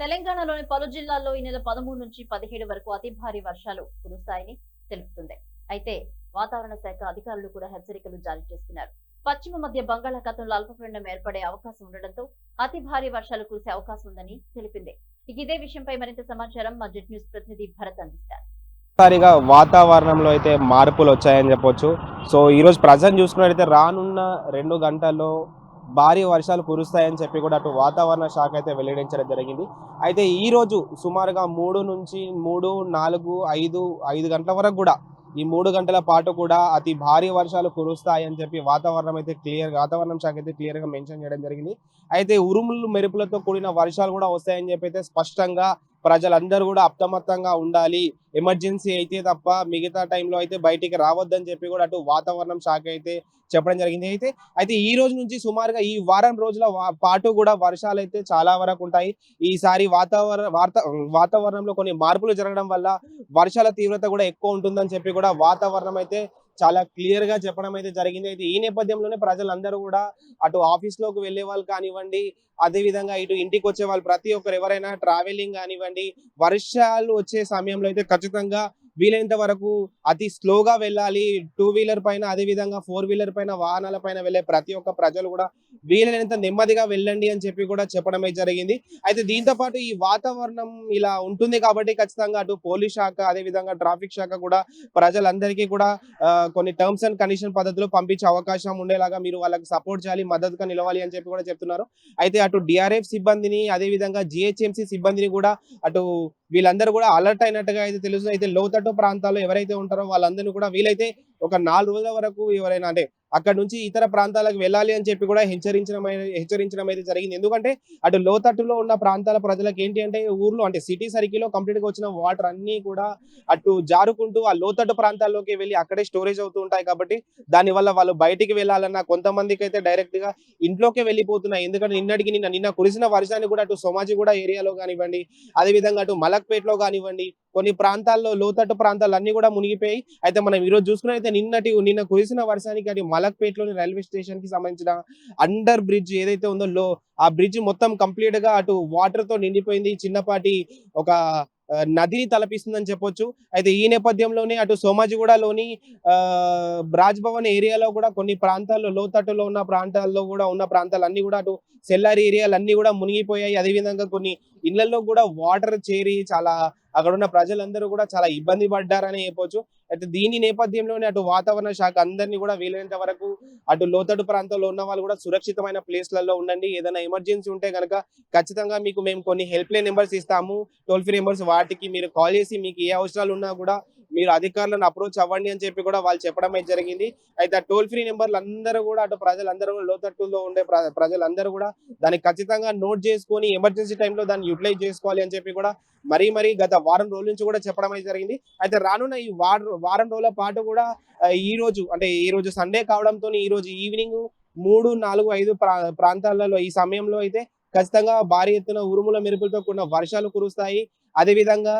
తెలంగాణలోని పలు జిల్లాల్లో ఈ నెల పదమూడు నుంచి పదిహేడు వరకు అతి భారీ వర్షాలు కురుస్తాయని తెలుపుతుంది. అయితే వాతావరణ శాఖ అధికారులు కూడా హెచ్చరికలు జారీ చేస్తున్నారు. పశ్చిమ మధ్య బంగాళాఖాతంలో అల్పపీడనం ఏర్పడే అవకాశం ఉండడంతో అతి భారీ వర్షాలు కురిసే అవకాశం ఉందని తెలిపింది. ఇక ఇదే విషయంపై మరింత సమాచారం మా జెట్ న్యూస్ ప్రతినిధి భరత్ అందిస్తారు. ఒక్కసారిగా వాతావరణంలో అయితే మార్పులు వచ్చాయని చెప్పొచ్చు. సో ఈరోజు ప్రజెంట్ చూసుకున్నట్లయితే రానున్న రెండు గంటల్లో భారీ వర్షాలు కురుస్తాయని చెప్పి కూడా అటు వాతావరణ శాఖ అయితే వెల్లడించడం జరిగింది. అయితే ఈ రోజు సుమారుగా మూడు నుంచి మూడు నాలుగు ఐదు ఐదు గంటల వరకు కూడా ఈ మూడు గంటల పాటు కూడా అతి భారీ వర్షాలు కురుస్తాయని చెప్పి వాతావరణం అయితే క్లియర్ వాతావరణం శాఖ అయితే క్లియర్గా మెన్షన్ చేయడం జరిగింది. అయితే ఉరుములు మెరుపులతో కూడిన వర్షాలు కూడా వస్తాయని చెప్పి అయితే స్పష్టంగా ప్రజలందరూ కూడా అప్రమత్తంగా ఉండాలి. ఎమర్జెన్సీ అయితే తప్ప మిగతా టైంలో అయితే బయటికి రావద్దని చెప్పి కూడా అటు వాతావరణం శాఖ అయితే చెప్పడం జరిగింది. అయితే అయితే ఈ రోజు నుంచి సుమారుగా ఈ వారం రోజుల పాటు కూడా వర్షాలు అయితే చాలా వరకు ఉంటాయి. ఈసారి వాతావరణ వార్త వాతావరణంలో కొన్ని మార్పులు జరగడం వల్ల వర్షాల తీవ్రత కూడా ఎక్కువ ఉంటుందని చెప్పి కూడా వాతావరణం అయితే చాలా క్లియర్గా చెప్పడం అయితే జరిగింది. అయితే ఈ నేపథ్యంలోనే ప్రజలందరూ కూడా అటు ఆఫీస్లోకి వెళ్ళే వాళ్ళు కానివ్వండి అదే విధంగా ఇటు ఇంటికి వచ్చే వాళ్ళు ప్రతి ఒక్కరు ఎవరైనా ట్రావెలింగ్ కానివ్వండి వర్షాలు వచ్చే సమయంలో అయితే ఖచ్చితంగా వీలైనంత వరకు అతి స్లోగా వెళ్ళాలి. టూ వీలర్ పైన అదే విధంగా ఫోర్ వీలర్ పైన వాహనాల పైన వెళ్ళే ప్రతి ఒక్క ప్రజలు కూడా వీలైనంత నెమ్మదిగా వెళ్ళండి అని చెప్పి కూడా చెప్పడమే జరిగింది. అయితే దీంతో పాటు ఈ వాతావరణం ఇలా ఉంటుంది కాబట్టి ఖచ్చితంగా అటు పోలీస్ శాఖ అదే విధంగా ట్రాఫిక్ శాఖ కూడా ప్రజలందరికీ కూడా కొన్ని టర్మ్స్ అండ్ కండిషన్ పద్ధతిలో పంపించే అవకాశం ఉండేలాగా మీరు వాళ్ళకి సపోర్ట్ చేయాలి మద్దతుగా నిలవాలి అని చెప్పి కూడా చెప్తున్నారు. అయితే అటు డిఆర్ఎఫ్ సిబ్బందిని అదే విధంగా జిహెచ్ఎంసి సిబ్బందిని కూడా అటు వీళ్ళందరూ కూడా అలర్ట్ అయినట్టుగా అయితే తెలుసు అయితే లోతట్టు ప్రాంతాల్లో ఎవరైతే ఉంటారో వాళ్ళందరినీ కూడా వీలైతే ఒక నాలుగు రోజుల వరకు ఎవరైనా అంటే అక్కడ నుంచి ఇతర ప్రాంతాలకు వెళ్ళాలి అని చెప్పి కూడా హెచ్చరించడం హెచ్చరించడం అయితే జరిగింది. ఎందుకంటే అటు లోతట్టులో ఉన్న ప్రాంతాల ప్రజలకు ఏంటి అంటే ఊర్లో అంటే సిటీ సర్కిల్లో కంప్లీట్గా వచ్చిన వాటర్ అన్ని కూడా అటు జారుకుంటూ ఆ లోతట్టు ప్రాంతాల్లోకి వెళ్ళి అక్కడే స్టోరేజ్ అవుతూ ఉంటాయి కాబట్టి దానివల్ల వాళ్ళు బయటికి వెళ్ళాలన్నా కొంతమందికి అయితే డైరెక్ట్గా ఇంట్లోకే వెళ్ళిపోతున్నాయి. ఎందుకంటే నిన్నటికి నిన్న నిన్న కురిసిన వర్షాన్ని కూడా అటు సోమాజిగూడ ఏరియాలో కానివ్వండి అదే విధంగా అటు మలక్పేటలో కానివ్వండి కొన్ని ప్రాంతాల్లో లోతట్టు ప్రాంతాలు అన్ని కూడా మునిగిపోయి అయితే మనం ఈ రోజు చూసుకున్నైతే నిన్నటి నిన్న కురిసిన వర్షానికి అటు మలక్పేటలోని రైల్వే స్టేషన్కి సంబంధించిన అండర్ బ్రిడ్జ్ ఏదైతే ఉందో లో ఆ బ్రిడ్జ్ మొత్తం కంప్లీట్గా అటు వాటర్తో నిండిపోయింది చిన్నపాటి ఒక నదిని తలపిస్తుందని చెప్పొచ్చు. అయితే ఈ నేపథ్యంలోనే అటు సోమాజిగూడలోని ఆ రాజ్ ఏరియాలో కూడా కొన్ని ప్రాంతాల్లో లోతట్టులో ఉన్న ప్రాంతాల్లో కూడా ఉన్న ప్రాంతాలన్నీ కూడా అటు సెల్లారి ఏరియాలు అన్ని కూడా మునిగిపోయాయి. అదేవిధంగా కొన్ని ఇళ్ళలో కూడా వాటర్ చేరి చాలా అక్కడ ఉన్న ప్రజలందరూ కూడా చాలా ఇబ్బంది పడ్డారని చెప్పొచ్చు. అయితే దీని నేపథ్యంలోనే అటు వాతావరణ శాఖ అందరినీ కూడా వీలైనంత వరకు అటు లోతట్టు ప్రాంతంలో ఉన్న వాళ్ళు కూడా సురక్షితమైన ప్లేస్లలో ఉండండి. ఏదైనా ఎమర్జెన్సీ ఉంటే కనుక ఖచ్చితంగా మీకు మేము కొన్ని హెల్ప్ లైన్ నెంబర్స్ ఇస్తాము. టోల్ ఫ్రీ నెంబర్స్ వాటికి మీరు కాల్ చేసి మీకు ఏ అవసరాలు ఉన్నా కూడా మీరు అధికారులను అప్రోచ్ అవ్వండి అని చెప్పి కూడా వాళ్ళు చెప్పడం అయితే జరిగింది. అయితే టోల్ ఫ్రీ నెంబర్లు అందరూ కూడా అటు ప్రజలందరూ లోతట్టులో ఉండే ప్రజలందరూ కూడా దాన్ని ఖచ్చితంగా నోట్ చేసుకొని ఎమర్జెన్సీ టైంలో దాన్ని యూటిలైజ్ చేసుకోవాలి అని చెప్పి కూడా మరీ మరీ గత వారం రోజుల నుంచి కూడా చెప్పడం అయితే జరిగింది. అయితే రానున్న ఈ వారం వారం రోజుల పాటు కూడా ఈ రోజు అంటే ఈ రోజు సండే కావడంతో ఈ రోజు ఈవినింగ్ మూడు నాలుగు ఐదు ప్రా- ప్రాంతాలలో ఈ సమయంలో అయితే ఖచ్చితంగా భారీ ఎత్తున ఉరుముల మెరుపులతో కూడిన వర్షాలు కురుస్తాయి. అదే విధంగా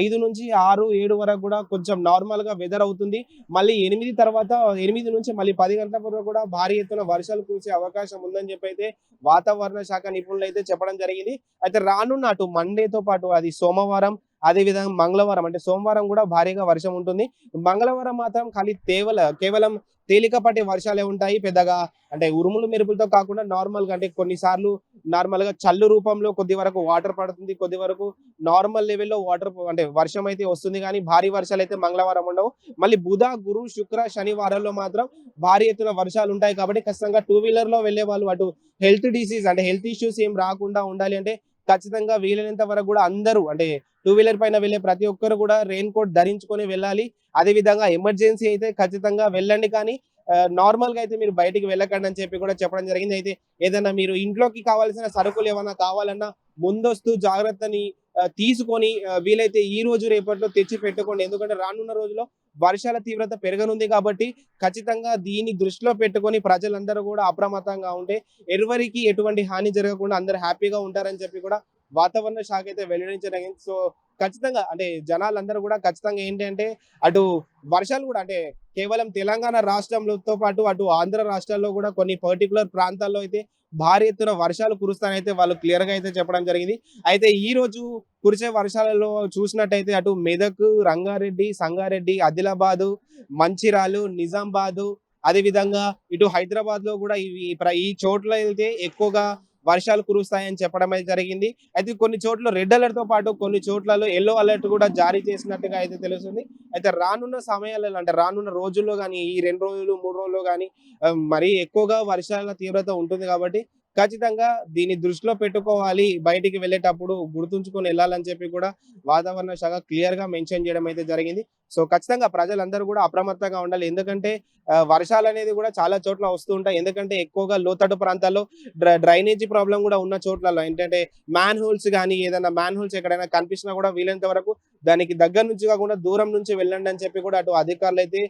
ఐదు నుంచి ఆరు ఏడు వరకు కూడా కొంచెం నార్మల్గా వెదర్ అవుతుంది. మళ్ళీ ఎనిమిది తర్వాత ఎనిమిది నుంచి మళ్ళీ పది గంటల వరకు కూడా భారీ ఎత్తున వర్షాలు కురిసే అవకాశం ఉందని చెప్పి అయితే వాతావరణ శాఖ నిపుణులు అయితే చెప్పడం జరిగింది. అయితే రానున్న అటు మండేతో పాటు అది సోమవారం అదే విధంగా మంగళవారం అంటే సోమవారం కూడా భారీగా వర్షం ఉంటుంది. మంగళవారం మాత్రం ఖాళీ తేవల కేవలం తేలికపాటి వర్షాలే ఉంటాయి. పెద్దగా అంటే ఉరుములు మెరుపులతో కాకుండా నార్మల్గా అంటే కొన్నిసార్లు నార్మల్గా చల్లు రూపంలో కొద్ది వరకు వాటర్ పడుతుంది. కొద్ది వరకు నార్మల్ లెవెల్లో వాటర్ అంటే వర్షం అయితే వస్తుంది కానీ భారీ వర్షాలు అయితే మంగళవారం ఉండవు. మళ్ళీ బుధ గురు శుక్ర శనివారంలో మాత్రం భారీ ఎత్తున వర్షాలు ఉంటాయి కాబట్టి ఖచ్చితంగా టూ వీలర్లో వెళ్ళే వాళ్ళు అటు హెల్త్ డిసీజ్ అంటే హెల్త్ ఇష్యూస్ ఏం రాకుండా ఉండాలి అంటే ఖచ్చితంగా వీలైనంత వరకు కూడా అందరూ అంటే టూ వీలర్ పైన వెళ్ళే ప్రతి ఒక్కరు కూడా రెయిన్ కోట్ ధరించుకొని వెళ్ళాలి. అదే విధంగా ఎమర్జెన్సీ అయితే ఖచ్చితంగా వెళ్ళండి కానీ నార్మల్గా అయితే మీరు బయటికి వెళ్ళకండి అని చెప్పి కూడా చెప్పడం జరిగింది. అయితే ఏదైనా మీరు ఇంట్లోకి కావాల్సిన సరుకులు ఏమైనా కావాలన్నా ముందస్తు జాగ్రత్తని తీసుకొని వీలైతే ఈ రోజు రేపట్లో తెచ్చి పెట్టుకోండి. ఎందుకంటే రానున్న రోజుల్లో వర్షాల తీవ్రత పెరగనుంది కాబట్టి ఖచ్చితంగా దీన్ని దృష్టిలో పెట్టుకొని ప్రజలందరూ కూడా అప్రమత్తంగా ఉంటే ఎవరికి ఎటువంటి హాని జరగకుండా అందరూ హ్యాపీగా ఉంటారని చెప్పి కూడా వాతావరణ శాఖ అయితే వెల్లడించడం సో ఖచ్చితంగా అంటే జనాలందరూ కూడా ఖచ్చితంగా ఏంటంటే అటు వర్షాలు కూడా అంటే కేవలం తెలంగాణ రాష్ట్రంతో పాటు అటు ఆంధ్ర రాష్ట్రాల్లో కూడా కొన్ని పర్టికులర్ ప్రాంతాల్లో అయితే భారీ ఎత్తున వర్షాలు కురుస్తానైతే వాళ్ళు క్లియర్గా అయితే చెప్పడం జరిగింది. అయితే ఈ రోజు కురిసే వర్షాలలో చూసినట్టయితే అటు మెదక్ రంగారెడ్డి సంగారెడ్డి ఆదిలాబాదు మంచిరాలు నిజామాబాదు అదే విధంగా ఇటు హైదరాబాద్లో కూడా ఇవి ఈ చోట్ల అయితే ఎక్కువగా వర్షాలు కురుస్తాయని చెప్పడం అయితే జరిగింది. అయితే కొన్ని చోట్ల రెడ్ అలర్ట్తో పాటు కొన్ని చోట్లలో ఎల్లో అలర్ట్ కూడా జారీ చేసినట్టుగా అయితే తెలుస్తుంది. అయితే రానున్న సమయాలలో అంటే రానున్న రోజుల్లో కానీ ఈ రెండు రోజులు మూడు రోజుల్లో కానీ మరీ ఎక్కువగా వర్షాల తీవ్రత ఉంటుంది కాబట్టి ఖచ్చితంగా దీన్ని దృష్టిలో పెట్టుకోవాలి. బయటికి వెళ్ళేటప్పుడు గుర్తుంచుకొని వెళ్ళాలని చెప్పి కూడా వాతావరణ శాఖ క్లియర్గా మెన్షన్ చేయడం అయితే జరిగింది. సో ఖచ్చితంగా ప్రజలందరూ కూడా అప్రమత్తంగా ఉండాలి. ఎందుకంటే వర్షాలు అనేది కూడా చాలా చోట్ల వస్తూ ఉంటాయి. ఎందుకంటే ఎక్కువగా లోతట్టు ప్రాంతాల్లో డ్రైనేజీ ప్రాబ్లం కూడా ఉన్న చోట్లలో. ఏంటంటే మ్యాన్ హోల్స్ కానీ ఏదైనా మ్యాన్ హోల్స్ ఎక్కడైనా కనిపించినా కూడా వీలైనంత వరకు దానికి దగ్గర నుంచి కాకుండా దూరం నుంచి వెళ్ళండి అని చెప్పి కూడా అటు అధికారులు అయితే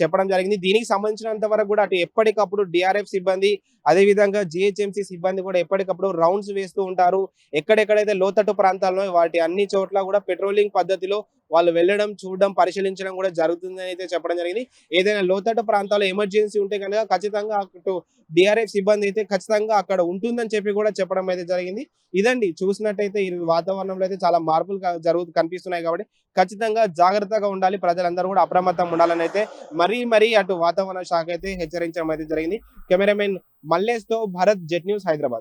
చెప్పడం జరిగింది. దీనికి సంబంధించినంత వరకు కూడా అటు ఎప్పటికప్పుడు డిఆర్ఎఫ్ సిబ్బంది అదే విధంగా జిహెచ్ఎంసీ సిబ్బంది కూడా ఎప్పటికప్పుడు రౌండ్స్ వేస్తూ ఉంటారు. ఎక్కడెక్కడైతే లోతట్టు ప్రాంతాల్లో వాటి అన్ని చోట్ల కూడా పెట్రోలింగ్ పద్ధతిలో వాళ్ళు వెళ్ళడం చూడడం పరిశీలించడం కూడా జరుగుతుందని అయితే చెప్పడం జరిగింది. ఏదైనా లోతట్టు ప్రాంతాల్లో ఎమర్జెన్సీ ఉంటే కనుక ఖచ్చితంగా అటు డిఆర్ఎఫ్ సిబ్బంది అయితే ఖచ్చితంగా అక్కడ ఉంటుందని చెప్పి కూడా చెప్పడం అయితే జరిగింది. ఇదండి చూసినట్టయితే ఈ వాతావరణంలో అయితే చాలా మార్పులు జరుగు కనిపిస్తున్నాయి కాబట్టి ఖచ్చితంగా జాగ్రత్తగా ఉండాలి. ప్రజలందరూ కూడా అప్రమత్తం ఉండాలని అయితే మరీ మరీ అటు వాతావరణ శాఖ అయితే హెచ్చరించడం అయితే జరిగింది. కెమెరామెన్ మల్లేష్తో భరత్ జెట్ న్యూస్ హైదరాబాద్.